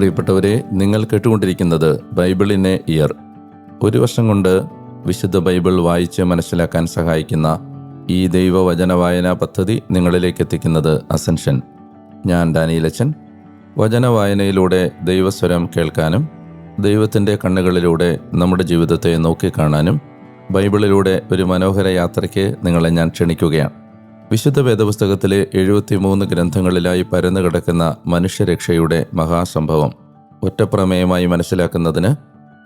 പ്രിയപ്പെട്ടവരെ നിങ്ങൾ കേട്ടുകൊണ്ടിരിക്കുന്നത് ബൈബിളിനെ ഇയർ. ഒരു വർഷം കൊണ്ട് വിശുദ്ധ ബൈബിൾ വായിച്ച് മനസ്സിലാക്കാൻ സഹായിക്കുന്ന ഈ ദൈവവചന വായനാ പദ്ധതി നിങ്ങളിലേക്ക് എത്തിക്കുന്നത് അസൻഷൻ. ഞാൻ ഡാനിയിലച്ചൻ വചന വായനയിലൂടെ ദൈവസ്വരം കേൾക്കാനും ദൈവത്തിന്റെ കണ്ണുകളിലൂടെ നമ്മുടെ ജീവിതത്തെ നോക്കിക്കാണാനും ബൈബിളിലൂടെ ഒരു മനോഹര യാത്രയ്ക്ക് നിങ്ങളെ ഞാൻ ക്ഷണിക്കുകയാണ്. വിശുദ്ധ വേദപുസ്തകത്തിലെ എഴുപത്തിമൂന്ന് ഗ്രന്ഥങ്ങളിലായി പരന്നു കിടക്കുന്ന മനുഷ്യരക്ഷയുടെ മഹാസംഭവം ഒറ്റപ്രമേയമായി മനസ്സിലാക്കുന്നതിന്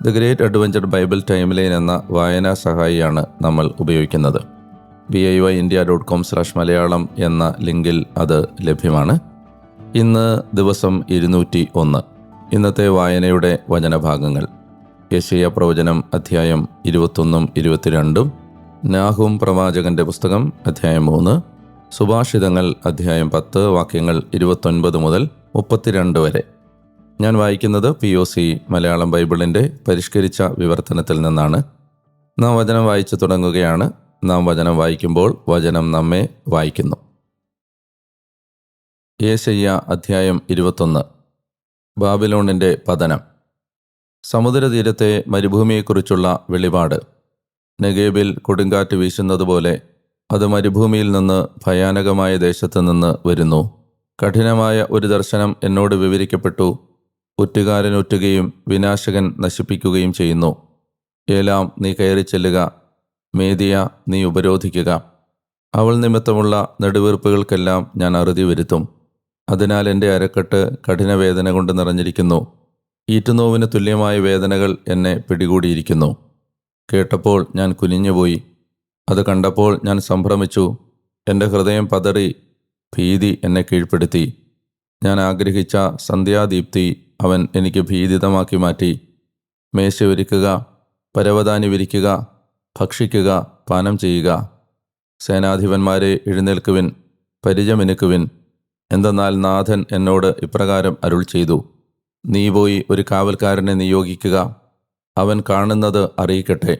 the great adventure Bible timeline എന്ന വായനാ സഹായിയാണ് നമ്മൾ ഉപയോഗിക്കുന്നത്. B I Y India dot com slash Malayalam എന്ന ലിങ്കിൽ അത് ലഭ്യമാണ്. ഇന്ന് ദിവസം ഇരുന്നൂറ്റി ഒന്ന് ഇന്നത്തെ വായനയുടെ വചനഭാഗങ്ങൾ. യശയ പ്രവചനം അധ്യായം ഇരുപത്തൊന്നും ഇരുപത്തിരണ്ടും നാഹും പ്രവാചകന്റെ പുസ്തകം അധ്യായം മൂന്ന്. സുഭാഷിതങ്ങൾ അധ്യായം പത്ത് വാക്യങ്ങൾ ഇരുപത്തൊൻപത് മുതൽ മുപ്പത്തിരണ്ട് വരെ. ഞാൻ വായിക്കുന്നത് പി ഒ സി മലയാളം ബൈബിളിന്റെ പരിഷ്കരിച്ച വിവർത്തനത്തിൽ നിന്നാണ്. നാം വചനം വായിച്ചു തുടങ്ങുകയാണ്. നാം വചനം വായിക്കുമ്പോൾ വചനം നമ്മെ വായിക്കുന്നു. ഏശയ്യ അധ്യായം ഇരുപത്തൊന്ന്. ബാബിലോണിന്റെ പതനം. സമുദ്രതീരത്തെ മരുഭൂമിയെക്കുറിച്ചുള്ള വെളിപാട്. നെഗേബിൽ കൊടുങ്കാറ്റ് വീശുന്നതുപോലെ അത് മരുഭൂമിയിൽ നിന്ന് ഭയാനകമായ ദേശത്ത് നിന്ന് വരുന്നു. കഠിനമായ ഒരു ദർശനം എന്നോട് വിവരിക്കപ്പെട്ടു. ഉറ്റുകാരൻ ഒറ്റുകയും വിനാശകൻ നശിപ്പിക്കുകയും ചെയ്യുന്നു. ഏലാം നീ കയറി ചെല്ലുക. മേദിയ നീ ഉപരോധിക്കുക. അവൾ നിമിത്തമുള്ള നെടുവീർപ്പുകൾക്കെല്ലാം ഞാൻ അറുതി വരുത്തും. അതിനാൽ എന്റെ അരക്കെട്ട് കഠിനവേദന കൊണ്ട് നിറഞ്ഞിരിക്കുന്നു. ഈറ്റുനോവിന് തുല്യമായ വേദനകൾ എന്നെ പിടികൂടിയിരിക്കുന്നു. കേട്ടപ്പോൾ ഞാൻ കുനിഞ്ഞുപോയി. അത് കണ്ടപ്പോൾ ഞാൻ സംഭ്രമിച്ചു. എന്റെ ഹൃദയം പതറി ഭീതി എന്നെ കീഴ്പ്പെടുത്തി. ഞാൻ ആഗ്രഹിച്ച സന്ധ്യാദീപ്തി അവൻ എനിക്ക് ഭീതിതമാക്കി മാറ്റി. മേശ ഒരുക്കുക പരവതാനി വിരിക്കുക ഭക്ഷിക്കുക പാനം ചെയ്യുക. സേനാധിപന്മാരെ എഴുന്നേൽക്കുവിൻ പരിചമെനുക്കുവിൻ. എന്തെന്നാൽ നാഥൻ എന്നോട് ഇപ്രകാരം അരുൾ ചെയ്തു. നീ പോയി ഒരു കാവൽക്കാരനെ നിയോഗിക്കുക. അവൻ കാണുന്നത് അറിയിക്കട്ടെ.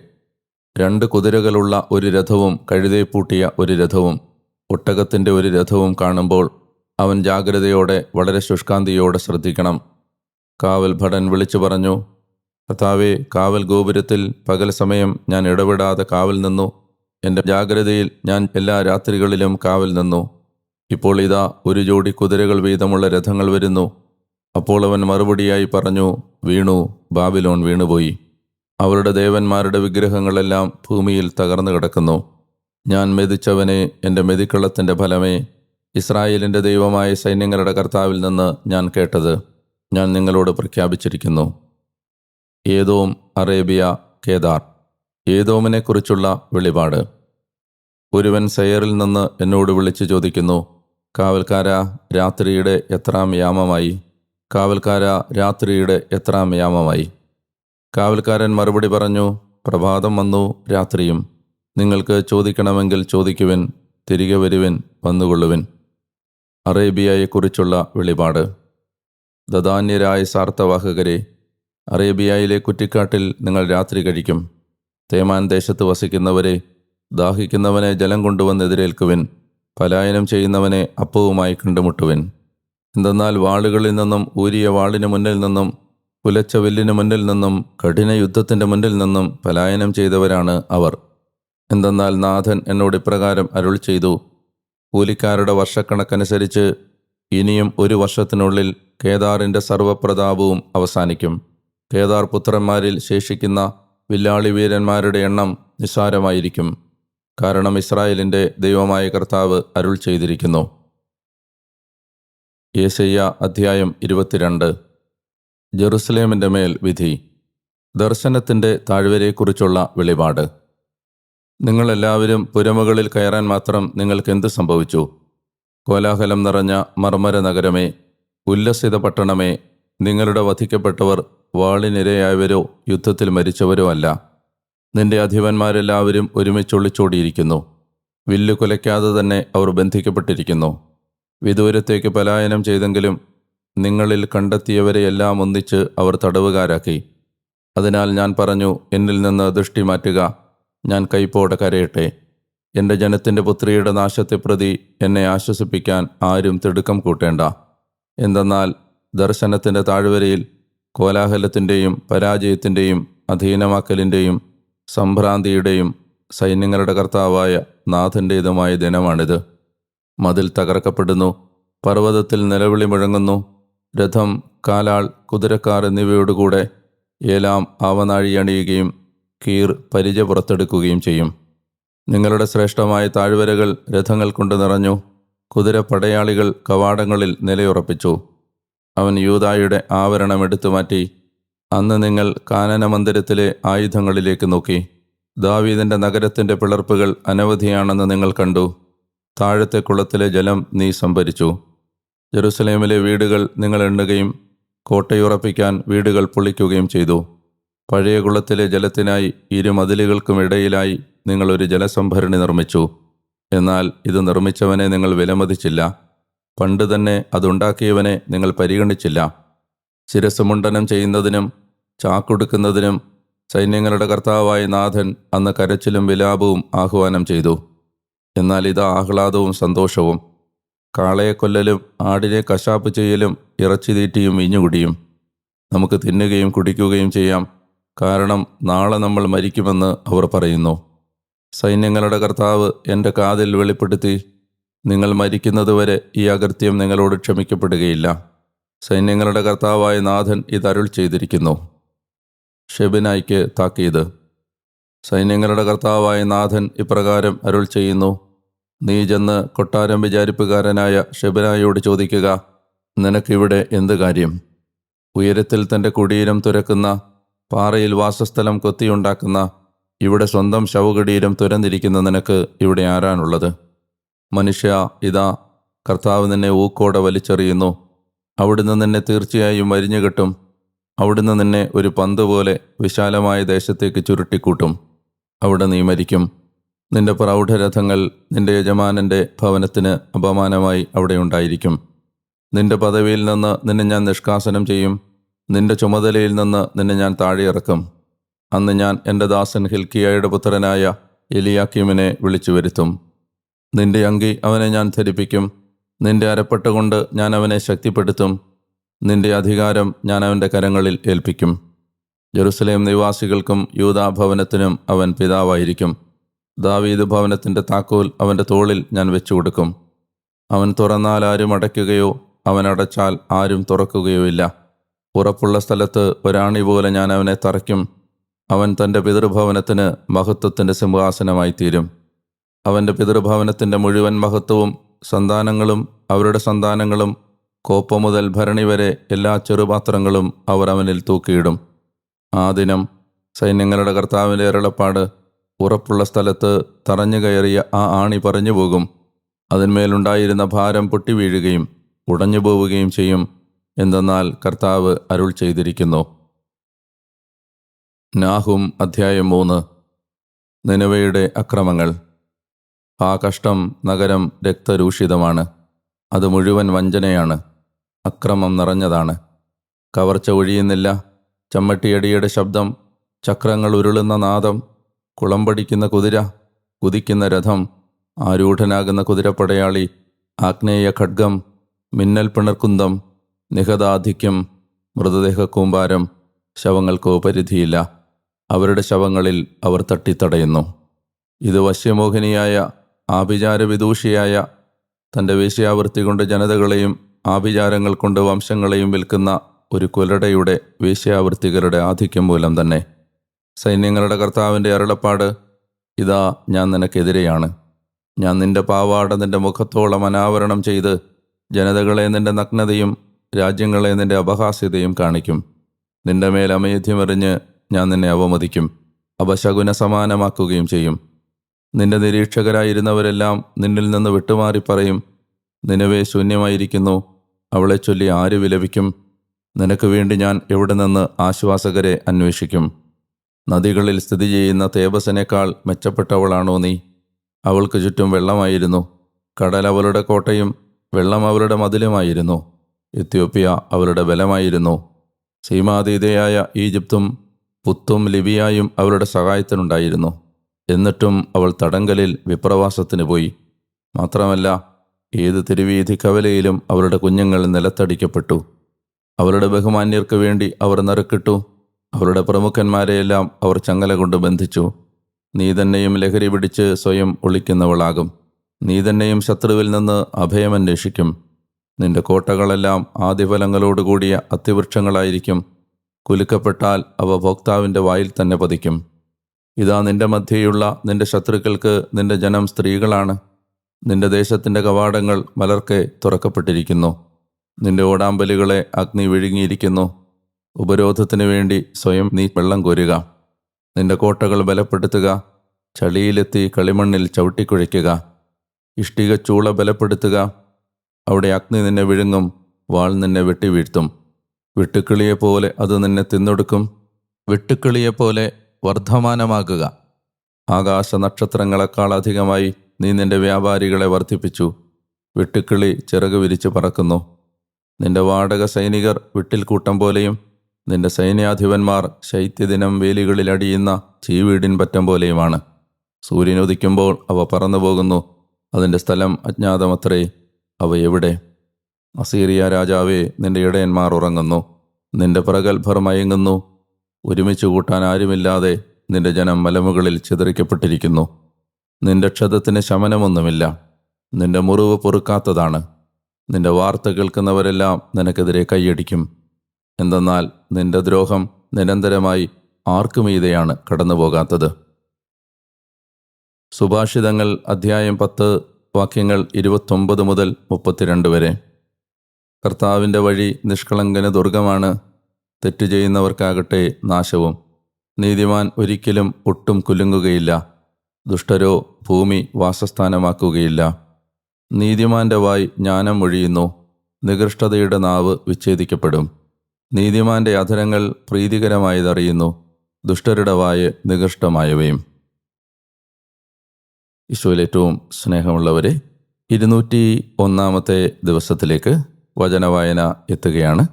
രണ്ട് കുതിരകളുള്ള ഒരു രഥവും കഴുതേപ്പൂട്ടിയ ഒരു രഥവും ഒട്ടകത്തിന്റെ ഒരു രഥവും കാണുമ്പോൾ അവൻ ജാഗ്രതയോടെ വളരെ ശുഷ്കാന്തിയോടെ ശ്രദ്ധിക്കണം. കാവൽ ഭടൻ വിളിച്ചു പറഞ്ഞു കർത്താവെ കാവൽ ഗോപുരത്തിൽ പകൽ സമയം ഞാൻ ഇടപെടാതെ കാവൽ നിന്നു. എന്റെ ജാഗ്രതയിൽ ഞാൻ എല്ലാ രാത്രികളിലും കാവൽ നിന്നു. ഇപ്പോൾ ഇതാ ഒരു ജോഡി കുതിരകൾ വീതമുള്ള രഥങ്ങൾ വരുന്നു. അപ്പോൾ അവൻ മറുപടിയായി പറഞ്ഞു വീണു ബാബിലോൺ വീണുപോയി. അവരുടെ ദേവന്മാരുടെ വിഗ്രഹങ്ങളെല്ലാം ഭൂമിയിൽ തകർന്നു കിടക്കുന്നു. ഞാൻ മെതിച്ചവനെ എന്റെ മെതിക്കുള്ളത്തിന്റെ ഫലമേ ഇസ്രായേലിന്റെ ദൈവമായ സൈന്യങ്ങളുടെ കർത്താവിൽ നിന്ന് ഞാൻ കേട്ടത്. ഞാൻ നിങ്ങളോട് പ്രഖ്യാപിച്ചിരിക്കുന്നു. Edom Arabia Kedar. ഏതോമിനെക്കുറിച്ചുള്ള വെളിപാട്. ഒരുവൻ സയറിൽ നിന്ന് എന്നോട് വിളിച്ചു ചോദിക്കുന്നു കാവൽക്കാര രാത്രിയുടെ എത്രാം യാമമായി? കാവൽക്കാര രാത്രിയുടെ എത്രാം യാമമായി? കാവൽക്കാരൻ മറുപടി പറഞ്ഞു പ്രഭാതം വന്നു രാത്രിയും. നിങ്ങൾക്ക് ചോദിക്കണമെങ്കിൽ ചോദിക്കുവിൻ തിരികെ വരുവിൻ വന്നുകൊള്ളുവിൻ. അറേബ്യയെക്കുറിച്ചുള്ള വെളിപാട്. ദദാന്യരായ സാർത്ഥവാഹകരെ അറേബ്യയിലെ കുറ്റിക്കാട്ടിൽ നിങ്ങൾ രാത്രി കഴിക്കും. തേമാൻ ദേശത്ത് വസിക്കുന്നവരെ ദാഹിക്കുന്നവനെ ജലം കൊണ്ടുവന്ന് എതിരേൽക്കുവിൻ. പലായനം ചെയ്യുന്നവനെ അപ്പവുമായി കണ്ടുമുട്ടുവിൻ. എന്തെന്നാൽ വാളുകളിൽ നിന്നും ഊരിയ വാളിന് മുന്നിൽ നിന്നും പുലച്ച വില്ലിന് മുന്നിൽ നിന്നും കഠിന യുദ്ധത്തിന്റെ മുന്നിൽ നിന്നും പലായനം ചെയ്തവരാണ് അവർ. എന്തെന്നാൽ നാഥൻ എന്നോട് ഇപ്രകാരം അരുൾ ചെയ്തു കൂലിക്കാരുടെ വർഷക്കണക്കനുസരിച്ച് ഇനിയും ഒരു വർഷത്തിനുള്ളിൽ കേദാറിന്റെ സർവപ്രതാപവും അവസാനിക്കും. കേദാർ പുത്രന്മാരിൽ ശേഷിക്കുന്ന വില്ലാളി വീരന്മാരുടെ എണ്ണം നിസ്സാരമായിരിക്കും. കാരണം ഇസ്രായേലിന്റെ ദൈവമായ കർത്താവ് അരുൾ ചെയ്തിരിക്കുന്നു. യേശയ്യ അധ്യായം ഇരുപത്തിരണ്ട്. ജെറുസലേമിന്റെ മേൽ വിധി. ദർശനത്തിന്റെ താഴ്വരയെക്കുറിച്ചുള്ള വെളിപാട്. നിങ്ങളെല്ലാവരും പുരമുകളിൽ കയറാൻ മാത്രം നിങ്ങൾക്ക് എന്ത് സംഭവിച്ചു? കോലാഹലം നിറഞ്ഞ മർമര നഗരമേ ഉല്ലസിത പട്ടണമേ നിങ്ങളുടെ വധിക്കപ്പെട്ടവർ വാളിനിരയായവരോ യുദ്ധത്തിൽ മരിച്ചവരോ അല്ല. നിന്റെ അധിപന്മാരെല്ലാവരും ഒരുമിച്ചൊളിച്ചോടിയിരിക്കുന്നു. വില്ലു കുലയ്ക്കാതെ തന്നെ അവർ ബന്ധിക്കപ്പെട്ടിരിക്കുന്നു. വിദൂരത്തേക്ക് പലായനം ചെയ്തെങ്കിലും നിങ്ങളിൽ കണ്ടെത്തിയവരെയെല്ലാം ഒന്നിച്ച് അവർ തടവുകാരാക്കി. അതിനാൽ ഞാൻ പറഞ്ഞു എന്നിൽ നിന്ന് ദൃഷ്ടി മാറ്റുക. ഞാൻ കൈപ്പോടെ കരയട്ടെ. എന്റെ ജനത്തിന്റെ പുത്രിയുടെ നാശത്തെ പ്രതി എന്നെ ആശ്വസിപ്പിക്കാൻ ആരും തിടുക്കം കൂട്ടേണ്ട. എന്തെന്നാൽ ദർശനത്തിന്റെ താഴ്വരയിൽ കോലാഹലത്തിന്റെയും പരാജയത്തിന്റെയും അധീനമാക്കലിന്റെയും സംഭ്രാന്തിയുടെയും സൈന്യങ്ങളുടെ കർത്താവായ നാഥന്റേതുമായ ദിനമാണിത്. മതിൽ തകർക്കപ്പെടുന്നു. പർവതത്തിൽ നിലവിളി മുഴങ്ങുന്നു. രഥം കാലാൾ കുതിരക്കാർ എന്നിവയോടുകൂടെ ഏലാം ആവനാഴി അണിയുകയും കീർ പരിച പുറത്തെടുക്കുകയും ചെയ്യും. നിങ്ങളുടെ ശ്രേഷ്ഠമായ താഴ്വരകൾ രഥങ്ങൾ കൊണ്ട് നിറഞ്ഞു. കുതിര പടയാളികൾ കവാടങ്ങളിൽ നിലയുറപ്പിച്ചു. അവൻ യൂതായുടെ ആവരണം എടുത്തു മാറ്റി. അന്ന് നിങ്ങൾ കാനന മന്ദിരത്തിലെ ആയുധങ്ങളിലേക്ക് നോക്കി. ദാവീദിന്റെ നഗരത്തിന്റെ പിളർപ്പുകൾ അനവധിയാണെന്ന് നിങ്ങൾ കണ്ടു. താഴത്തെ കുളത്തിലെ ജലം നീ സംഭരിച്ചു. ജെറുസലേമിലെ വീടുകൾ നിങ്ങൾ എണ്ണുകയും കോട്ടയുറപ്പിക്കാൻ വീടുകൾ പൊളിക്കുകയും ചെയ്തു. പഴയ കുളത്തിലെ ജലത്തിനായി ഇരു നിങ്ങളൊരു ജലസംഭരണി നിർമ്മിച്ചു. എന്നാൽ ഇത് നിർമ്മിച്ചവനെ നിങ്ങൾ വിലമതിച്ചില്ല. പണ്ട് തന്നെ അതുണ്ടാക്കിയവനെ നിങ്ങൾ പരിഗണിച്ചില്ല. ശിരസ് മുണ്ടനം ചെയ്യുന്നതിനും ചാക്കൊടുക്കുന്നതിനും സൈന്യങ്ങളുടെ കർത്താവായ നാഥൻ അന്ന് കരച്ചിലും വിലാപവും ആഹ്വാനം ചെയ്തു. എന്നാൽ ഇത് ആഹ്ലാദവും സന്തോഷവും. കാളയെ കൊല്ലലും ആടിനെ കശാപ്പ് ചെയ്യലും ഇറച്ചി തീറ്റിയും ഇഞ്ഞുകുടിയും നമുക്ക് തിന്നുകയും കുടിക്കുകയും ചെയ്യാം. കാരണം നാളെ നമ്മൾ മരിക്കുമെന്ന് അവർ പറയുന്നു. സൈന്യങ്ങളുടെ കർത്താവ് എന്റെ കാതിൽ വെളിപ്പെടുത്തി നിങ്ങൾ മരിക്കുന്നതുവരെ ഈ അകൃത്യം നിങ്ങളോട് ക്ഷമിക്കപ്പെടുകയില്ല. സൈന്യങ്ങളുടെ കർത്താവായ നാഥൻ ഇത് അരുൾ ചെയ്തിരിക്കുന്നു. ഷെബിനായ്ക്ക് താക്കീത്. സൈന്യങ്ങളുടെ കർത്താവായ നാഥൻ ഇപ്രകാരം അരുൾ ചെയ്യുന്നു നീ ചെന്ന് കൊട്ടാരം വിചാരിപ്പുകാരനായ ഷെബനായോട് ചോദിക്കുക നിനക്കിവിടെ എന്ത് കാര്യം? ഉയരത്തിൽ തന്റെ കുടീരം തുരക്കുന്ന പാറയിൽ വാസസ്ഥലം കൊത്തിയുണ്ടാക്കുന്ന ഇവിടെ സ്വന്തം ശവകുടീരം തുരന്നിരിക്കുന്ന നിനക്ക് ഇവിടെ ആരാണുള്ളത്? മനുഷ്യ ഇതാ കർത്താവ് നിന്നെ ഊക്കോടെ വലിച്ചെറിയുന്നു. അവിടുന്ന് നിന്നെ തീർച്ചയായും വരിഞ്ഞു കിട്ടും. അവിടുന്ന് നിന്നെ ഒരു പന്ത് പോലെ വിശാലമായ ദേശത്തേക്ക് ചുരുട്ടിക്കൂട്ടും. അവിടെ നീ മരിക്കും. നിന്റെ പ്രൗഢരഥങ്ങൾ നിന്റെ യജമാനന്റെ ഭവനത്തിന് അപമാനമായി അവിടെ ഉണ്ടായിരിക്കും. നിന്റെ പദവിയിൽ നിന്ന് നിന്നെ ഞാൻ നിഷ്കാസനം ചെയ്യും. നിന്റെ ചുമതലയിൽ നിന്ന് നിന്നെ ഞാൻ താഴെയിറക്കും. അന്ന് ഞാൻ എന്റെ ദാസൻ ഹിൽക്കിയയുടെ പുത്രനായ എലിയാക്കിമിനെ വിളിച്ചു വരുത്തും. നിന്റെ അങ്കി അവനെ ഞാൻ ധരിപ്പിക്കും. നിന്റെ അരപ്പെട്ടുകൊണ്ട് ഞാൻ അവനെ ശക്തിപ്പെടുത്തും. നിന്റെ അധികാരം ഞാൻ അവന്റെ കരങ്ങളിൽ ഏൽപ്പിക്കും. ജെറുസലേം നിവാസികൾക്കും യൂതാഭവനത്തിനും അവൻ പിതാവായിരിക്കും. ദാവീദ് ഭവനത്തിന്റെ താക്കോൽ അവന്റെ തോളിൽ ഞാൻ വെച്ചു കൊടുക്കും അവൻ തുറന്നാൽ ആരും അടയ്ക്കുകയോ അവൻ അടച്ചാൽ ആരും തുറക്കുകയോ ഇല്ല. ഉറപ്പുള്ള സ്ഥലത്ത് ഒരാണി പോലെ ഞാൻ അവനെ തറയ്ക്കും. അവൻ തന്റെ പിതൃഭവനത്തിന് മഹത്വത്തിന്റെ സിംഹാസനമായി തീരും അവന്റെ പിതൃഭവനത്തിന്റെ മുഴുവൻ മഹത്വവും സന്താനങ്ങളും അവരുടെ സന്താനങ്ങളും കോപ്പ മുതൽ ഭരണി വരെ എല്ലാ ചെറുപാത്രങ്ങളും അവർ അവനിൽ തൂക്കിയിടും. ആ ദിനം സൈന്യങ്ങളുടെ കർത്താവിന്റെ അരുളപ്പാട് ഉറപ്പുള്ള സ്ഥലത്ത് തറഞ്ഞു കയറിയ ആ ആണി പറഞ്ഞു പോകും. അതിന്മേലുണ്ടായിരുന്ന ഭാരം പൊട്ടി വീഴുകയും ഉടഞ്ഞു പോവുകയും ചെയ്യും എന്തെന്നാൽ കർത്താവ് അരുൾ ചെയ്തിരിക്കുന്നു. നാഹും അധ്യായം മൂന്ന്. നിനവയുടെ അക്രമങ്ങൾ. ആ കഷ്ടം നഗരം രക്തരൂഷിതമാണ്. അത് മുഴുവൻ വഞ്ചനയാണ്. അക്രമം നിറഞ്ഞതാണ്. കവർച്ച ഒഴിയുന്നില്ല. ചമ്മട്ടിയടിയുടെ ശബ്ദം ചക്രങ്ങൾ ഉരുളുന്ന നാദം കുളമ്പടിക്കുന്ന കുതിര കുതിക്കുന്ന രഥം ആരൂഢനാകുന്ന കുതിരപ്പടയാളി ആഗ്നേയ ഖഡ്ഗം മിന്നൽ പിണർക്കുന്തം നിഹതാധിക്യം മൃതദേഹ കൂമ്പാരം ശവങ്ങൾക്കോ പരിധിയില്ല. അവരുടെ ശവങ്ങളിൽ അവർ തട്ടിത്തടയുന്നു. ഇത് വശ്യമോഹിനിയായ ആഭിചാരവിദൂഷിയായ തന്റെ വേശ്യാവൃത്തി കൊണ്ട് ജനതകളെയും ആഭിചാരങ്ങൾ കൊണ്ട് വംശങ്ങളെയും വിൽക്കുന്ന ഒരു കുലടയുടെ വേശ്യാവൃത്തികരുടെ ആധിക്യം മൂലം തന്നെ. സൈന്യങ്ങളുടെ കർത്താവിന്റെ അരുളപ്പാട് ഇതാ ഞാൻ നിനക്കെതിരെയാണ്. ഞാൻ നിന്റെ പാവാട നിന്റെ മുഖത്തോളം അനാവരണം ചെയ്ത് ജനതകളെ നിന്റെ നഗ്നതയും രാജ്യങ്ങളെ നിന്റെ അപഹാസ്യതയും കാണിക്കും. നിന്റെ മേൽ അമേധ്യമെറിഞ്ഞ് ഞാൻ നിന്നെ അവമതിക്കും അപശകുന സമാനമാക്കുകയും ചെയ്യും. നിന്റെ നിരീക്ഷകരായിരുന്നവരെല്ലാം നിന്നിൽ നിന്ന് വിട്ടുമാറി പറയും നിനവേ ശൂന്യമായിരിക്കുന്നു അവളെ ചൊല്ലി ആര് വിലപിക്കും? നിനക്ക് വേണ്ടി ഞാൻ എവിടെ നിന്ന് ആശ്വാസകരെ അന്വേഷിക്കും? നദികളിൽ സ്ഥിതി ചെയ്യുന്ന തേബസിനേക്കാൾ മെച്ചപ്പെട്ടവളാണോ നീ? അവൾക്ക് ചുറ്റും വെള്ളമായിരുന്നു. കടൽ അവളുടെ കോട്ടയും വെള്ളം അവളുടെ മതിലുമായിരുന്നു. എത്യോപ്യ അവളുടെ ബലമായിരുന്നു. സീമാതീതയായ ഈജിപ്തും പുത്തും ലിബിയായും അവളുടെ സഹായത്തിനുണ്ടായിരുന്നു. എന്നിട്ടും അവൾ തടങ്കലിൽ വിപ്രവാസത്തിന് പോയി. മാത്രമല്ല ഏത് തിരുവീധി കവലയിലും അവരുടെ കുഞ്ഞുങ്ങൾ നിലത്തടിക്കപ്പെട്ടു. അവരുടെ ബഹുമാന്യർക്ക് വേണ്ടി അവർ നറുക്കിട്ടു. അവരുടെ പ്രമുഖന്മാരെയെല്ലാം അവർ ചങ്ങല കൊണ്ട് ബന്ധിച്ചു. നീ തന്നെയും ലഹരി പിടിച്ച് സ്വയം ഒളിക്കുന്നവളാകും. നീ തന്നെയും ശത്രുവിൽ നിന്ന് അഭയമന്വേഷിക്കും നിന്റെ കോട്ടകളെല്ലാം ആദിഫലങ്ങളോടുകൂടിയ അത്തിവൃക്ഷങ്ങളായിരിക്കും. കുലുക്കപ്പെട്ടാൽ അവ ഭോക്താവിന്റെ വായിൽ തന്നെ പതിക്കും. ഇതാ നിന്റെ മധ്യയുള്ള നിന്റെ ശത്രുക്കൾക്ക് നിന്റെ ജനം സ്ത്രീകളാണ്. നിന്റെ ദേശത്തിന്റെ കവാടങ്ങൾ മലർക്കെ തുറക്കപ്പെട്ടിരിക്കുന്നു. നിന്റെ ഓടാമ്പലുകളെ അഗ്നി വിഴുങ്ങിയിരിക്കുന്നു. ഉപരോധത്തിന് വേണ്ടി സ്വയം നീ വെള്ളം കോരുക. നിന്റെ കോട്ടകൾ ബലപ്പെടുത്തുക. ചളിയിലെത്തി കളിമണ്ണിൽ ചവിട്ടിക്കുഴയ്ക്കുക. ചൂള ബലപ്പെടുത്തുക. അവിടെ അഗ്നി നിന്നെ വിഴുങ്ങും വാൾ നിന്നെ വെട്ടി വെട്ടിവീഴ്ത്തും. വെട്ടുക്കിളിയെപ്പോലെ അത് നിന്നെ തിന്നൊടുക്കും. വെട്ടുക്കിളിയെപ്പോലെ വർദ്ധമാനമാകുക. ആകാശ നക്ഷത്രങ്ങളെക്കാൾ അധികമായി നീ നിന്റെ വ്യാപാരികളെ വർദ്ധിപ്പിച്ചു. വെട്ടുക്കിളി ചിറക് വിരിച്ച് പറക്കുന്നു. നിന്റെ വാടക സൈനികർ വിട്ടിൽ കൂട്ടം പോലെയും നിന്റെ സൈന്യാധിപന്മാർ ശൈത്യദിനം വേലികളിലടിയുന്ന ചീവീടിൻ പറ്റം പോലെയുമാണ്. സൂര്യൻ ഉദിക്കുമ്പോൾ അവ പറന്നു പോകുന്നു. അതിന്റെ സ്ഥലം അജ്ഞാതമത്രേ. അവ എവിടെ? അസീറിയ രാജാവേ നിന്റെ ഇടയന്മാർ ഉറങ്ങുന്നു. നിന്റെ പ്രഗത്ഭർ മയങ്ങുന്നു. ഒരുമിച്ച് കൂട്ടാൻ ആരുമില്ലാതെ നിന്റെ ജനം മലമുകളിൽ ചിതറിക്കപ്പെട്ടിരിക്കുന്നു. നിന്റെ ക്ഷതത്തിന് ശമനമൊന്നുമില്ല. നിന്റെ മുറിവ് പൊറുക്കാത്തതാണ്. നിന്റെ വാർത്ത കേൾക്കുന്നവരെല്ലാം നിനക്കെതിരെ കൈയടിക്കും. എന്തെന്നാൽ നിന്റെ ദ്രോഹം നിരന്തരമായി ആർക്കുമീതെയാണ് കടന്നുപോകാത്തത്. സുഭാഷിതങ്ങൾ അധ്യായം പത്ത് വാക്യങ്ങൾ ഇരുപത്തൊമ്പത് മുതൽ മുപ്പത്തിരണ്ട് വരെ. കർത്താവിന്റെ വഴി നിഷ്കളങ്കന ദുർഗമാണ് തെറ്റ് ചെയ്യുന്നവർക്കാകട്ടെ നാശവും. നീതിമാൻ ഒരിക്കലും ഒട്ടും കുലുങ്ങുകയില്ല ദുഷ്ടരോ ഭൂമി വാസസ്ഥാനമാക്കുകയില്ല. നീതിമാന്റെ വായ് ജ്ഞാനം ഒഴിയുന്നു നികൃഷ്ടതയുടെ നാവ് വിച്ഛേദിക്കപ്പെടും. നീതിമാന്റെ അധരങ്ങൾ പ്രീതികരമായതറിയുന്നു. ദുഷ്ടരുടെ വായ് നികൃഷ്ടമായവയും. ഈശോയിൽ ഏറ്റവും സ്നേഹമുള്ളവരെ ഇരുന്നൂറ്റി ഒന്നാമത്തെ ദിവസത്തിലേക്ക് വചനവായന എത്തുകയാണ്.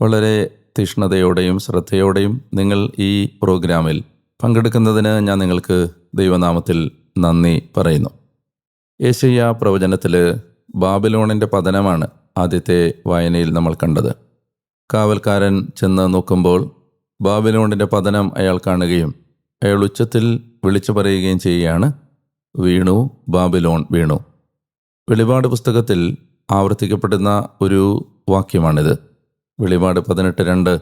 വളരെ തീഷ്ണതയോടെയും ശ്രദ്ധയോടെയും നിങ്ങൾ ഈ പ്രോഗ്രാമിൽ പങ്കെടുക്കുന്നതിന് ഞാൻ നിങ്ങൾക്ക് ദൈവനാമത്തിൽ നന്ദി പറയുന്നു. ഏഷ്യ പ്രവചനത്തിൽ ബാബിലോണിന്റെ പതനമാണ് ആദ്യത്തെ വായനയിൽ നമ്മൾ കണ്ടത്. കാവൽക്കാരൻ ചെന്ന് നോക്കുമ്പോൾ ബാബിലോണിന്റെ പതനം അയാൾ കാണുകയും അയാൾ ഉച്ചത്തിൽ വിളിച്ചു പറയുകയും ചെയ്യുകയാണ് വീണു ബാബിലോൺ വീണു. വെളിപാട് പുസ്തകത്തിൽ ആവർത്തിക്കപ്പെടുന്ന ഒരു വാക്യമാണിത്. വെളിപാട് പതിനെട്ട് രണ്ട്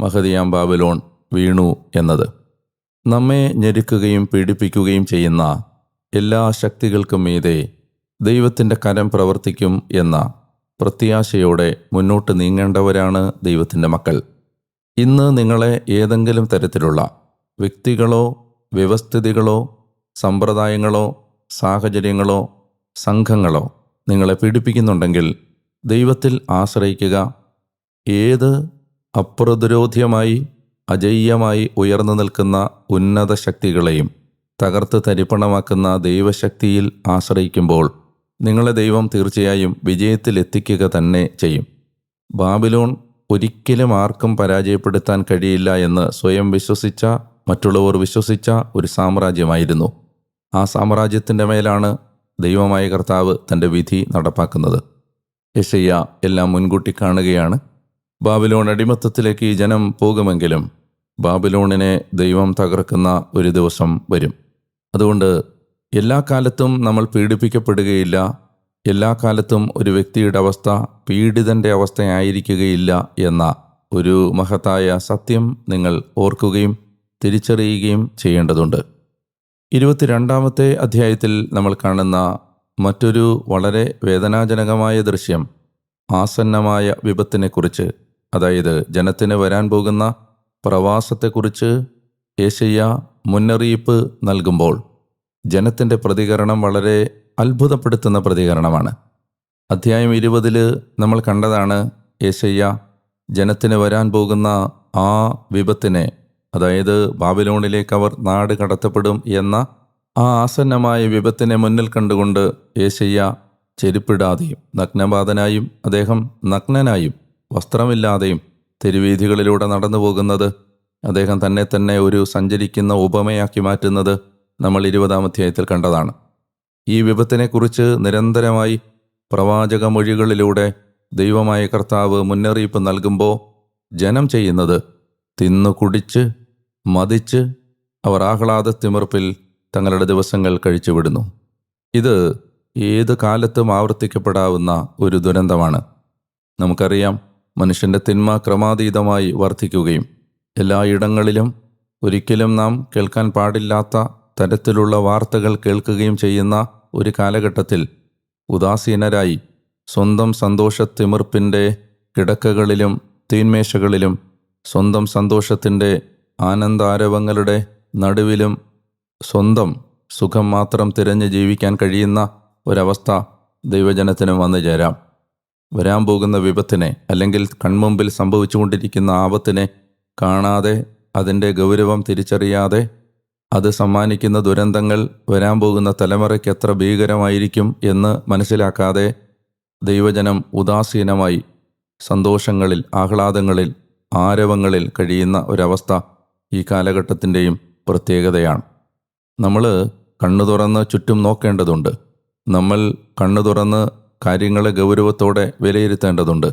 മഹതിയാം ബാബിലോൺ വീണു എന്നത്. നമ്മെ ഞെരുക്കുകയും പീഡിപ്പിക്കുകയും ചെയ്യുന്ന എല്ലാ ശക്തികൾക്കും മീതെ ദൈവത്തിന്റെ കരം പ്രവർത്തിക്കും എന്ന പ്രത്യാശയോടെ മുന്നോട്ട് നീങ്ങേണ്ടവരാണ് ദൈവത്തിന്റെ മക്കൾ. ഇന്ന് നിങ്ങളെ ഏതെങ്കിലും തരത്തിലുള്ള വ്യക്തികളോ വ്യവസ്ഥിതികളോ സമ്പ്രദായങ്ങളോ സാഹചര്യങ്ങളോ സംഘങ്ങളോ നിങ്ങളെ പീഡിപ്പിക്കുന്നുണ്ടെങ്കിൽ ദൈവത്തിൽ ആശ്രയിക്കുക. ഏത് അപ്രതിരോധ്യമായി അജയ്യമായി ഉയർന്നു നിൽക്കുന്ന ഉന്നത ശക്തികളെയും തകർത്ത് തരിപ്പണമാക്കുന്ന ദൈവശക്തിയിൽ ആശ്രയിക്കുമ്പോൾ നിങ്ങളെ ദൈവം തീർച്ചയായും വിജയത്തിലെത്തിക്കുക തന്നെ ചെയ്യും. ബാബിലോൺ ഒരിക്കലും ആർക്കും പരാജയപ്പെടുത്താൻ കഴിയില്ല എന്ന് സ്വയം വിശ്വസിച്ച മറ്റുള്ളവർ വിശ്വസിച്ച ഒരു സാമ്രാജ്യമായിരുന്നു. ആ സാമ്രാജ്യത്തിന്റെ മേലാണ് ദൈവമായ കർത്താവ് തന്റെ വിധി നടപ്പാക്കുന്നത്. യശയ്യ എല്ലാം മുൻകൂട്ടി കാണുകയാണ്. ബാബിലോൺ അടിമത്തത്തിലേക്ക് ഈ ജനം പോകുമെങ്കിലും ബാബിലോണിനെ ദൈവം തകർക്കുന്ന ഒരു ദിവസം വരും. അതുകൊണ്ട് എല്ലാ കാലത്തും നമ്മൾ പീഡിപ്പിക്കപ്പെടുകയില്ല. എല്ലാ കാലത്തും ഒരു വ്യക്തിയുടെ അവസ്ഥ പീഡിതന്റെ അവസ്ഥയായിരിക്കുകയില്ല എന്ന ഒരു മഹത്തായ സത്യം നിങ്ങൾ ഓർക്കുകയും തിരിച്ചറിയുകയും ചെയ്യേണ്ടതുണ്ട്. ഇരുപത്തിരണ്ടാമത്തെ അധ്യായത്തിൽ നമ്മൾ കാണുന്ന മറ്റൊരു വളരെ വേദനാജനകമായ ദൃശ്യം ആസന്നമായ വിപത്തിനെക്കുറിച്ച് അതായത് ജനത്തിന് വരാൻ പോകുന്ന പ്രവാസത്തെക്കുറിച്ച് ഏശയ്യ മുന്നറിയിപ്പ് നൽകുമ്പോൾ. ജനത്തിന്റെ പ്രതികരണം വളരെ അത്ഭുതപ്പെടുത്തുന്ന പ്രതികരണമാണ്. അധ്യായം ഇരുപതിൽ നമ്മൾ കണ്ടതാണ് യേശയ്യ ജനത്തിന് വരാൻ പോകുന്ന ആ വിപത്തിനെ അതായത് ബാബിലോണിലേക്ക് അവർ നാട് കടത്തപ്പെടും എന്ന ആ ആസന്നമായ വിപത്തിനെ മുന്നിൽ കണ്ടുകൊണ്ട് യേശയ്യ ചെരുപ്പിടാതെയും നഗ്നപാതനായും അദ്ദേഹം നഗ്നനായും വസ്ത്രമില്ലാതെയും തെരുവീഥികളിലൂടെ നടന്നു പോകുന്നത് അദ്ദേഹം തന്നെ തന്നെ ഒരു സഞ്ചരിക്കുന്ന ഉപമയാക്കി മാറ്റുന്നത് നമ്മൾ ഇരുപതാം അധ്യായത്തിൽ കണ്ടതാണ്. ഈ വിപത്തിനെക്കുറിച്ച് നിരന്തരമായി പ്രവാചക മൊഴികളിലൂടെ ദൈവമായ കർത്താവ് മുന്നറിയിപ്പ് നൽകുമ്പോൾ ജനം ചെയ്യുന്നത് തിന്നു കുടിച്ച് മതിച്ച് അവർ ആഹ്ലാദ തിമിർപ്പിൽ തങ്ങളുടെ ദിവസങ്ങൾ കഴിച്ചുവിടുന്നു. ഇത് ഏത് കാലത്തും ആവർത്തിക്കപ്പെടാവുന്ന ഒരു ദുരന്തമാണ്. നമുക്കറിയാം മനുഷ്യന്റെ തിന്മ ക്രമാതീതമായി വർദ്ധിക്കുകയും എല്ലായിടങ്ങളിലും ഒരിക്കലും നാം കേൾക്കാൻ പാടില്ലാത്ത തരത്തിലുള്ള വാർത്തകൾ കേൾക്കുകയും ചെയ്യുന്ന ഒരു കാലഘട്ടത്തിൽ ഉദാസീനരായി സ്വന്തം സന്തോഷത്തിമിർപ്പിന്റെ കിടക്കകളിലും തീന്മേശകളിലും സ്വന്തം സന്തോഷത്തിന്റെ ആനന്ദാരവങ്ങളുടെ നടുവിലും സ്വന്തം സുഖം മാത്രം തിരഞ്ഞ് ജീവിക്കാൻ കഴിയുന്ന ഒരവസ്ഥ ദൈവജനത്തിന് വന്നു ചേരാം. വരാൻ പോകുന്ന വിപത്തിനെ അല്ലെങ്കിൽ കൺമുമ്പിൽ സംഭവിച്ചുകൊണ്ടിരിക്കുന്ന ആപത്തിനെ കാണാതെ അതിന്റെ ഗൗരവം തിരിച്ചറിയാതെ അത് സമ്മാനിക്കുന്ന ദുരന്തങ്ങൾ വരാൻ പോകുന്ന തലമുറയ്ക്ക് എത്ര ഭീകരമായിരിക്കും എന്ന് മനസ്സിലാക്കാതെ ദൈവജനം ഉദാസീനമായി സന്തോഷങ്ങളിൽ ആഹ്ലാദങ്ങളിൽ ആരവങ്ങളിൽ കഴിയുന്ന ഒരവസ്ഥ ഈ കാലഘട്ടത്തിന്റെയും പ്രത്യേകതയാണ്. നമ്മൾ കണ്ണു തുറന്ന് ചുറ്റും നോക്കേണ്ടതുണ്ട്. നമ്മൾ കണ്ണു തുറന്ന് കാര്യങ്ങളെ ഗൗരവത്തോടെ വിലയിരുത്തേണ്ടതുണ്ട്.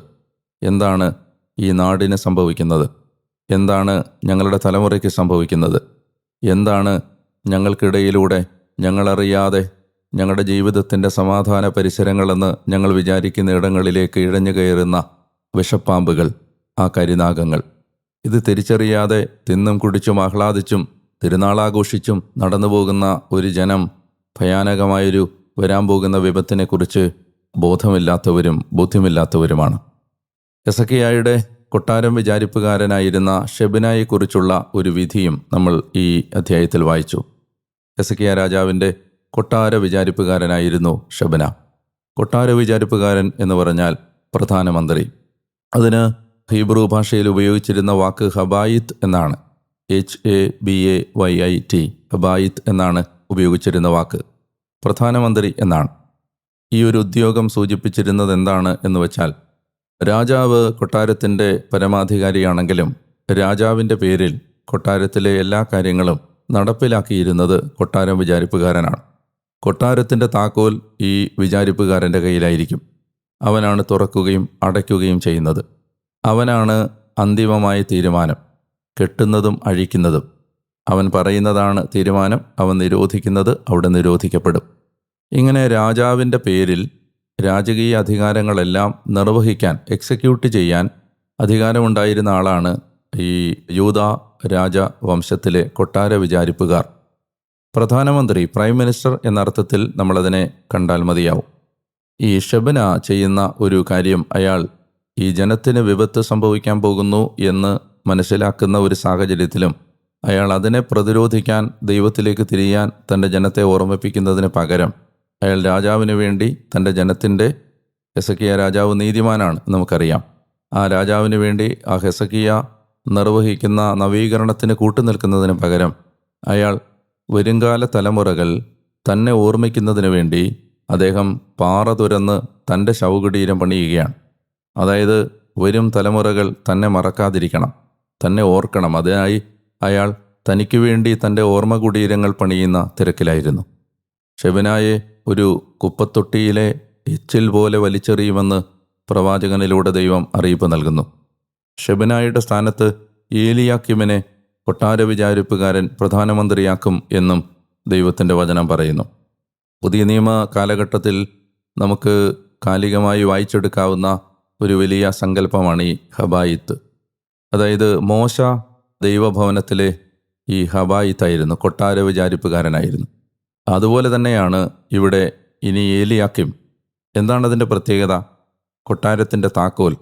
എന്താണ് ഈ നാടിന് സംഭവിക്കുന്നത്? എന്താണ് ഞങ്ങളുടെ തലമുറയ്ക്ക് സംഭവിക്കുന്നത്? എന്താണ് ഞങ്ങൾക്കിടയിലൂടെ ഞങ്ങളറിയാതെ ഞങ്ങളുടെ ജീവിതത്തിന്റെ സമാധാന പരിസരങ്ങളെന്ന് ഞങ്ങൾ വിചാരിക്കുന്ന ഇടങ്ങളിലേക്ക് ഇഴഞ്ഞു കയറുന്ന വിഷപ്പാമ്പുകൾ ആ കരിനാഗങ്ങൾ. ഇത് തിരിച്ചറിയാതെ തിന്നും കുടിച്ചും ആഹ്ലാദിച്ചും തിരുനാളാഘോഷിച്ചും നടന്നു പോകുന്ന ഒരു ജനം ഭയാനകമായൊരു വരാൻ പോകുന്ന വിപത്തിനെക്കുറിച്ച് ബോധമില്ലാത്തവരും ബോധ്യമില്ലാത്തവരുമാണ് എസക്കിയായുടെ കൊട്ടാരം വിചാരിപ്പുകാരനായിരുന്ന ഷെബിനായെക്കുറിച്ചുള്ള ഒരു വിധിയും നമ്മൾ ഈ അധ്യായത്തിൽ വായിച്ചു. എസക്കിയ രാജാവിന്റെ കൊട്ടാര വിചാരിപ്പുകാരനായിരുന്നു ഷെബന. കൊട്ടാര വിചാരിപ്പുകാരൻ എന്ന് പറഞ്ഞാൽ പ്രധാനമന്ത്രി. അതിന് ഹീബ്രു ഭാഷയിൽ ഉപയോഗിച്ചിരുന്ന വാക്ക് ഹബായിത്ത് എന്നാണ്. H A B A Y I T ഹബായിത്ത് എന്നാണ് ഉപയോഗിച്ചിരുന്ന വാക്ക്. പ്രധാനമന്ത്രി എന്നാണ്. ഈ ഒരു ഉദ്യോഗം സൂചിപ്പിച്ചിരുന്നത് എന്താണ് എന്ന് വെച്ചാൽ രാജാവ് കൊട്ടാരത്തിന്റെ പരമാധികാരിയാണെങ്കിലും രാജാവിന്റെ പേരിൽ കൊട്ടാരത്തിലെ എല്ലാ കാര്യങ്ങളും നടപ്പിലാക്കിയിരുന്നത് കൊട്ടാരം വിചാരിപ്പുകാരനാണ്. കൊട്ടാരത്തിന്റെ താക്കോൽ ഈ വിചാരിപ്പുകാരന്റെ കയ്യിലായിരിക്കും. അവനാണ് തുറക്കുകയും അടയ്ക്കുകയും ചെയ്യുന്നത്. അവനാണ് അന്തിമമായ തീരുമാനം. കെട്ടുന്നതും അഴിക്കുന്നതും. അവൻ പറയുന്നതാണ് തീരുമാനം അവൻ നിരോധിക്കുന്നത് അവിടെ നിരോധിക്കപ്പെടും. ഇങ്ങനെ രാജാവിന്റെ പേരിൽ രാജകീയ അധികാരങ്ങളെല്ലാം നിർവഹിക്കാൻ എക്സിക്യൂട്ട് ചെയ്യാൻ അധികാരമുണ്ടായിരുന്ന ആളാണ് ഈ യൂത രാജ വംശത്തിലെ കൊട്ടാര വിചാരിപ്പുകാർ. പ്രധാനമന്ത്രി പ്രൈം മിനിസ്റ്റർ എന്ന അർത്ഥത്തിൽ നമ്മളതിനെ കണ്ടാൽ മതിയാവും. ഈ ഷബന ചെയ്യുന്ന ഒരു കാര്യം അയാൾ ഈ ജനത്തിന് വിപത്ത് സംഭവിക്കാൻ പോകുന്നു എന്ന് മനസ്സിലാക്കുന്ന ഒരു സാഹചര്യത്തിലും അയാൾ അതിനെ പ്രതിരോധിക്കാൻ ദൈവത്തിലേക്ക് തിരിയാൻ തന്റെ ജനത്തെ ഓർമ്മിപ്പിക്കുന്നതിന് പകരം അയാൾ രാജാവിന് വേണ്ടി തന്റെ ജനത്തിന്റെ ഹെസക്കിയ രാജാവ് നീതിമാനാണ് നമുക്കറിയാം. ആ രാജാവിന് വേണ്ടി ആ ഹെസക്കിയ നിർവഹിക്കുന്ന നവീകരണത്തിന് കൂട്ടുനിൽക്കുന്നതിന് പകരം അയാൾ വരുംകാല തലമുറകൾ തന്നെ ഓർമ്മിക്കുന്നതിന് വേണ്ടി അദ്ദേഹം പാറ തുരന്ന് തന്റെ ശവകുടീരം പണിയുകയാണ്. അതായത് വരും തലമുറകൾ തന്നെ മറക്കാതിരിക്കണം തന്നെ ഓർക്കണം. അതിനായി അയാൾ തനിക്ക് വേണ്ടി തന്റെ ഓർമ്മ കുടീരങ്ങൾ പണിയുന്ന തിരക്കിലായിരുന്നു. ഷെബനായെ ഒരു കുപ്പത്തൊട്ടിയിലെ എച്ചിൽ പോലെ വലിച്ചെറിയുമെന്ന് പ്രവാചകനിലൂടെ ദൈവം അറിയിപ്പ് നൽകുന്നു. ഷെബനായുടെ സ്ഥാനത്ത് ഏലിയാക്കിമിനെ കൊട്ടാര വിചാരിപ്പുകാരൻ പ്രധാനമന്ത്രിയാക്കും എന്നും ദൈവത്തിന്റെ വചനം പറയുന്നു. പുതിയ നിയമ കാലഘട്ടത്തിൽ നമുക്ക് കാലികമായി വായിച്ചെടുക്കാവുന്ന ഒരു വലിയ സങ്കല്പമാണ് ഈ ഹബായിത്ത്. അതായത് മോശ ദൈവഭവനത്തിലെ ഈ ഹബായിത്തായിരുന്നു കൊട്ടാര വിചാരിപ്പുകാരനായിരുന്നു അതുപോലെ തന്നെയാണ് ഇവിടെ ഇനി ഏലിയാക്കിം. എന്താണതിന്റെ പ്രത്യേകത? കൊട്ടാരത്തിന്റെ താക്കോൽ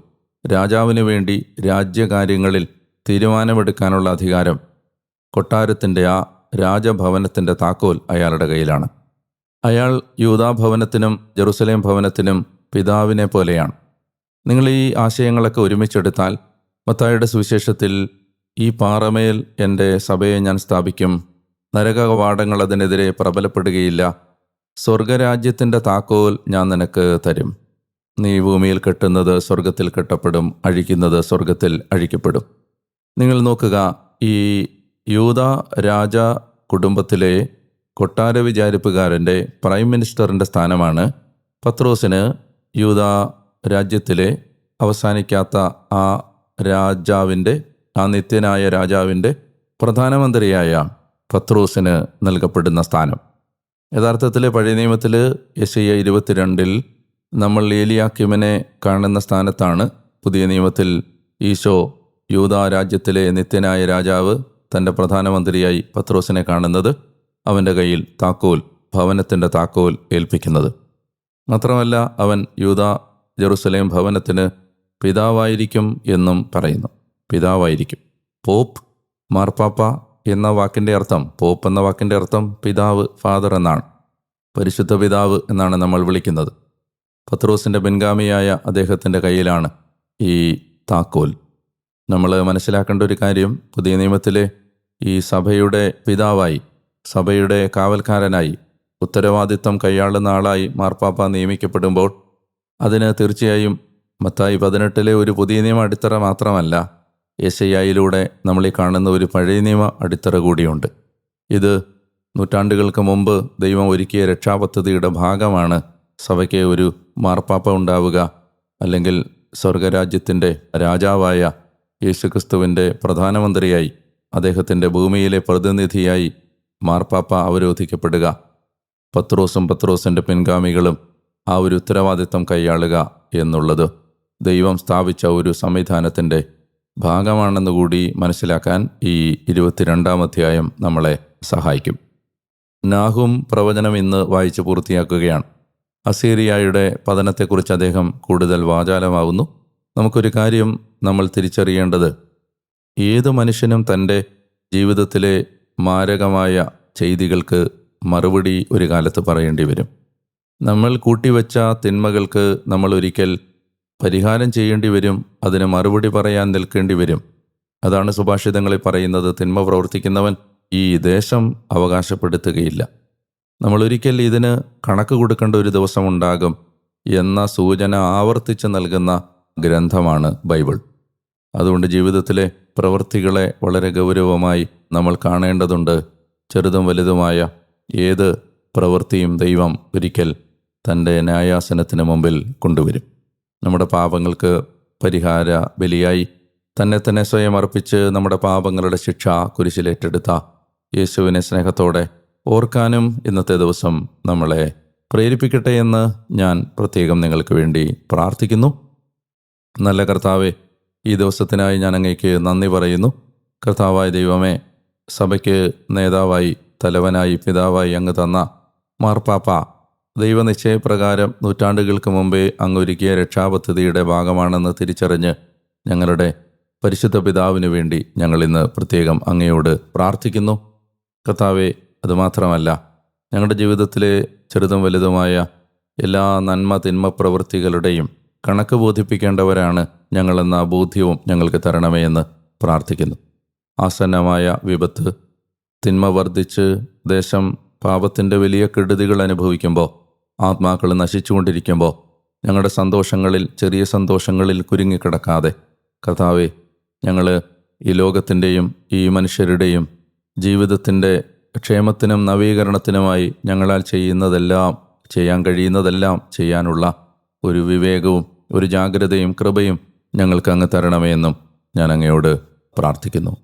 രാജാവിന് വേണ്ടി രാജ്യകാര്യങ്ങളിൽ തീരുമാനമെടുക്കാനുള്ള അധികാരം. കൊട്ടാരത്തിന്റെ ആ രാജഭവനത്തിന്റെ താക്കോൽ അയാളുടെ കയ്യിലാണ്. അയാൾ യൂതാഭവനത്തിനും ജെറുസലേം ഭവനത്തിനും പിതാവിനെ പോലെയാണ്. നിങ്ങൾ ഈ ആശയങ്ങളൊക്കെ ഒരുമിച്ചെടുത്താൽ മത്തായുടെ സുവിശേഷത്തിൽ ഈ പാറമേൽ എന്റെ സഭയെ ഞാൻ സ്ഥാപിക്കും നരകകവാടങ്ങൾ അതിനെതിരെ പ്രബലപ്പെടുകയില്ല. സ്വർഗരാജ്യത്തിന്റെ താക്കോൽ ഞാൻ നിനക്ക് തരും. നീ ഭൂമിയിൽ കെട്ടുന്നത് സ്വർഗത്തിൽ കെട്ടപ്പെടും അഴിക്കുന്നത് സ്വർഗത്തിൽ അഴിക്കപ്പെടും. നിങ്ങൾ നോക്കുക ഈ യൂത രാജ കുടുംബത്തിലെ കൊട്ടാര വിചാരിപ്പുകാരന്റെ പ്രൈം മിനിസ്റ്ററിന്റെ സ്ഥാനമാണ് പത്രോസിന് യൂത രാജ്യത്തിലെ അവസാനിക്കാത്ത ആ രാജാവിന്റെ ആ നിത്യനായ രാജാവിന്റെ പ്രധാനമന്ത്രിയായ പത്രോസിന് നൽകപ്പെടുന്ന സ്ഥാനം. യഥാർത്ഥത്തിൽ പഴയ നിയമത്തിൽ യശയ്യ ഇരുപത്തിരണ്ടിൽ നമ്മൾ ഏലിയാക്കിമിനെ കാണുന്ന സ്ഥാനത്താണ്. പുതിയ നിയമത്തിൽ ഈശോ യൂത രാജ്യത്തിലെ നിത്യനായ രാജാവ് തന്റെ പ്രധാനമന്ത്രിയായി പത്രോസിനെ കാണുന്നത് അവന്റെ കയ്യിൽ താക്കോൽ ഭവനത്തിന്റെ താക്കോൽ ഏൽപ്പിക്കുന്നത്. മാത്രമല്ല അവൻ യൂത ജെറുസലേം ഭവനത്തിന് പിതാവായിരിക്കും എന്നും പറയുന്നു. പിതാവായിരിക്കും. പോപ്പ് മാർപ്പാപ്പ എന്ന വാക്കിന്റെ അർത്ഥം പോപ്പ് എന്ന വാക്കിന്റെ അർത്ഥം പിതാവ് ഫാദർ എന്നാണ്. പരിശുദ്ധ പിതാവ് എന്നാണ് നമ്മൾ വിളിക്കുന്നത്. പത്രോസിന്റെ പിൻഗാമിയായ അദ്ദേഹത്തിന്റെ കയ്യിലാണ് ഈ താക്കോൽ. നമ്മൾ മനസ്സിലാക്കേണ്ട ഒരു കാര്യം പുതിയ നിയമത്തിലെ ഈ സഭയുടെ പിതാവായി സഭയുടെ കാവൽക്കാരനായി ഉത്തരവാദിത്തം കൈയാളുന്ന ആളായി മാർപ്പാപ്പ നിയമിക്കപ്പെടുമ്പോൾ അതിന് തീർച്ചയായും മത്തായി പതിനെട്ടിലെ ഒരു പുതിയ നിയമ അടിത്തറ മാത്രമല്ല യശയ്യായിലൂടെ നമ്മൾ ഈ കാണുന്ന ഒരു പഴയ നിയമ അടിത്തറ കൂടിയുണ്ട്. ഇത് നൂറ്റാണ്ടുകൾക്ക് മുമ്പ് ദൈവം ഒരുക്കിയ രക്ഷാപദ്ധതിയുടെ ഭാഗമാണ് സഭയ്ക്ക് ഒരു മാർപ്പാപ്പ ഉണ്ടാവുക അല്ലെങ്കിൽ സ്വർഗരാജ്യത്തിന്റെ രാജാവായ യേശുക്രിസ്തുവിന്റെ പ്രധാനമന്ത്രിയായി അദ്ദേഹത്തിന്റെ ഭൂമിയിലെ പ്രതിനിധിയായി മാർപ്പാപ്പ അവരോധിക്കപ്പെടുക. പത്രോസും പത്രോസിന്റെ പിൻഗാമികളും ആ ഒരു ഉത്തരവാദിത്തം കൈയാളുക എന്നുള്ളത് ദൈവം സ്ഥാപിച്ച ഒരു സംവിധാനത്തിന്റെ ഭാഗമാണെന്ന് കൂടി മനസ്സിലാക്കാൻ ഈ ഇരുപത്തിരണ്ടാം അധ്യായം നമ്മളെ സഹായിക്കും. നാഹും പ്രവചനം ഇന്ന് വായിച്ച് പൂർത്തിയാക്കുകയാണ്. അസീറിയായുടെ പതനത്തെക്കുറിച്ച് അദ്ദേഹം കൂടുതൽ വാചാലമാവുന്നു നമുക്കൊരു കാര്യം നമ്മൾ തിരിച്ചറിയേണ്ടത് ഏത് മനുഷ്യനും തന്റെ ജീവിതത്തിലെ മാരകമായ ചെയ്തികൾക്ക് മറുപടി ഒരു കാലത്ത് പറയേണ്ടി വരും. നമ്മൾ കൂട്ടിവെച്ച തിന്മകൾക്ക് നമ്മൾ ഒരിക്കൽ പരിഹാരം ചെയ്യേണ്ടി വരും അതിന് മറുപടി പറയാൻ നിൽക്കേണ്ടി വരും. അതാണ് സുഭാഷിതങ്ങളിൽ പറയുന്നത് തിന്മ പ്രവർത്തിക്കുന്നവൻ ഈ ദേശം അവകാശപ്പെടുത്തുകയില്ല. നമ്മൾ ഒരിക്കൽ ഇതിന് കണക്ക് കൊടുക്കേണ്ട ഒരു ദിവസം ഉണ്ടാകും എന്ന സൂചന ആവർത്തിച്ച് നൽകുന്ന ഗ്രന്ഥമാണ് ബൈബിൾ. അതുകൊണ്ട് ജീവിതത്തിലെ പ്രവൃത്തികളെ വളരെ ഗൗരവമായി നമ്മൾ കാണേണ്ടതുണ്ട്. ചെറുതും വലുതുമായ ഏത് പ്രവൃത്തിയും ദൈവം ഒരിക്കൽ തന്റെ ന്യായാസനത്തിന് മുമ്പിൽ കൊണ്ടുവരും. നമ്മുടെ പാപങ്ങൾക്ക് പരിഹാര ബലിയായി തന്നെ തന്നെ സ്വയം അർപ്പിച്ച് നമ്മുടെ പാപങ്ങളുടെ ശിക്ഷ കുരിശിലേറ്റെടുത്ത യേശുവിനെ സ്നേഹത്തോടെ ഓർക്കാനും ഇന്നത്തെ ദിവസം നമ്മളെ പ്രേരിപ്പിക്കട്ടെ എന്ന് ഞാൻ പ്രത്യേകം നിങ്ങൾക്ക് വേണ്ടി പ്രാർത്ഥിക്കുന്നു. നല്ല കർത്താവെ ഈ ദിവസത്തിനായി ഞാൻ അങ്ങേക്ക് നന്ദി പറയുന്നു. കർത്താവായ ദൈവമേ സഭയ്ക്ക് നേതാവായി തലവനായി പിതാവായി അങ്ങ് തന്ന മാർപ്പാപ്പ ദൈവനിശ്ചയപ്രകാരം നൂറ്റാണ്ടുകൾക്ക് മുമ്പേ അങ്ങൊരുക്കിയ രക്ഷാപദ്ധതിയുടെ ഭാഗമാണെന്ന് തിരിച്ചറിഞ്ഞ് ഞങ്ങളുടെ പരിശുദ്ധ പിതാവിനു വേണ്ടി ഞങ്ങൾ ഇന്ന് പ്രത്യേകം അങ്ങയോട് പ്രാർത്ഥിക്കുന്നു. കർത്താവെ അതുമാത്രമല്ല ഞങ്ങളുടെ ജീവിതത്തിലെ ചെറുതും വലുതുമായ എല്ലാ നന്മ തിന്മ പ്രവൃത്തികളുടെയും കണക്ക് ബോധിപ്പിക്കേണ്ടവരാണ് ഞങ്ങളെന്ന ബോധ്യവും ഞങ്ങൾക്ക് തരണമേ എന്ന് പ്രാർത്ഥിക്കുന്നു. ആസന്നമായ വിപത്ത് തിന്മ വർദ്ധിച്ച് ദേശം പാപത്തിന്റെ വലിയ കെടുതികൾ അനുഭവിക്കുമ്പോൾ ആത്മാക്കൾ നശിച്ചുകൊണ്ടിരിക്കുമ്പോൾ ഞങ്ങളുടെ സന്തോഷങ്ങളിൽ ചെറിയ സന്തോഷങ്ങളിൽ കുരുങ്ങിക്കിടക്കാതെ. കഥാവെ ഞങ്ങൾ ഈ ലോകത്തിന്റെയും ഈ മനുഷ്യരുടെയും ജീവിതത്തിന്റെ ക്ഷേമത്തിനും നവീകരണത്തിനുമായി ഞങ്ങളാൽ ചെയ്യുന്നതെല്ലാം ചെയ്യാൻ കഴിയുന്നതെല്ലാം ചെയ്യാനുള്ള ഒരു വിവേകവും ഒരു ജാഗ്രതയും കൃപയും ഞങ്ങൾക്ക് അങ്ങ് തരണമേ എന്നും ഞാൻ അങ്ങയോട് പ്രാർത്ഥിക്കുന്നു.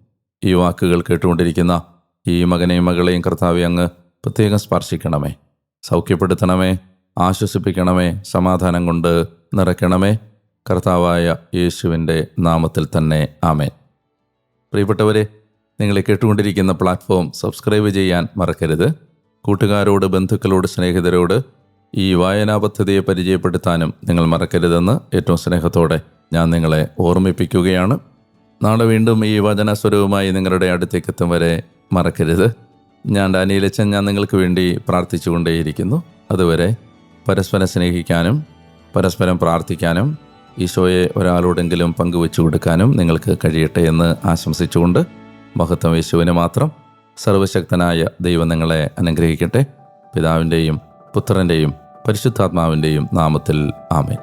ഈ വാക്കുകൾ കേട്ടുകൊണ്ടിരിക്കുന്ന ഈ മകനെയും മകളെയും കർത്താവെ അങ്ങ് പ്രത്യേകം സ്പർശിക്കണമേ. സൗഖ്യപ്പെടുത്തണമേ. ആശ്വസിപ്പിക്കണമേ. സമാധാനം കൊണ്ട് നിറയ്ക്കണമേ. കർത്താവായ യേശുവിന്റെ നാമത്തിൽ തന്നെ ആമേൻ. പ്രിയപ്പെട്ടവരെ നിങ്ങളെ കേട്ടുകൊണ്ടിരിക്കുന്ന പ്ലാറ്റ്ഫോം സബ്സ്ക്രൈബ് ചെയ്യാൻ മറക്കരുത്. കൂട്ടുകാരോട് ബന്ധുക്കളോട് സ്നേഹിതരോട് ഈ വായനാ പദ്ധതിയെ പരിചയപ്പെടുത്താനും നിങ്ങൾ മറക്കരുതെന്ന് ഏറ്റവും സ്നേഹത്തോടെ ഞാൻ നിങ്ങളെ ഓർമ്മിപ്പിക്കുകയാണ്. നാളെ വീണ്ടും ഈ വചനസ്വരവുമായി നിങ്ങളുടെ അടുത്തേക്ക് എത്തും വരെ മറക്കരുത്. ഞാൻ ഡാനിയിലച്ചൻ ഞാൻ നിങ്ങൾക്ക് വേണ്ടി പ്രാർത്ഥിച്ചുകൊണ്ടേയിരിക്കുന്നു. അതുവരെ പരസ്പരം സ്നേഹിക്കാനും പരസ്പരം പ്രാർത്ഥിക്കാനും ഈശോയെ ഒരാളോടെങ്കിലും പങ്കുവെച്ചു കൊടുക്കാനും നിങ്ങൾക്ക് കഴിയട്ടെ എന്ന് ആശംസിച്ചുകൊണ്ട് മഹത്വം യേശുവിന് മാത്രം സർവശക്തനായ ദൈവം നിങ്ങളെ അനുഗ്രഹിക്കട്ടെ. പിതാവിന്റെയും പുത്രന്റെയും പരിശുദ്ധാത്മാവിന്റെയും നാമത്തിൽ ആമേൻ.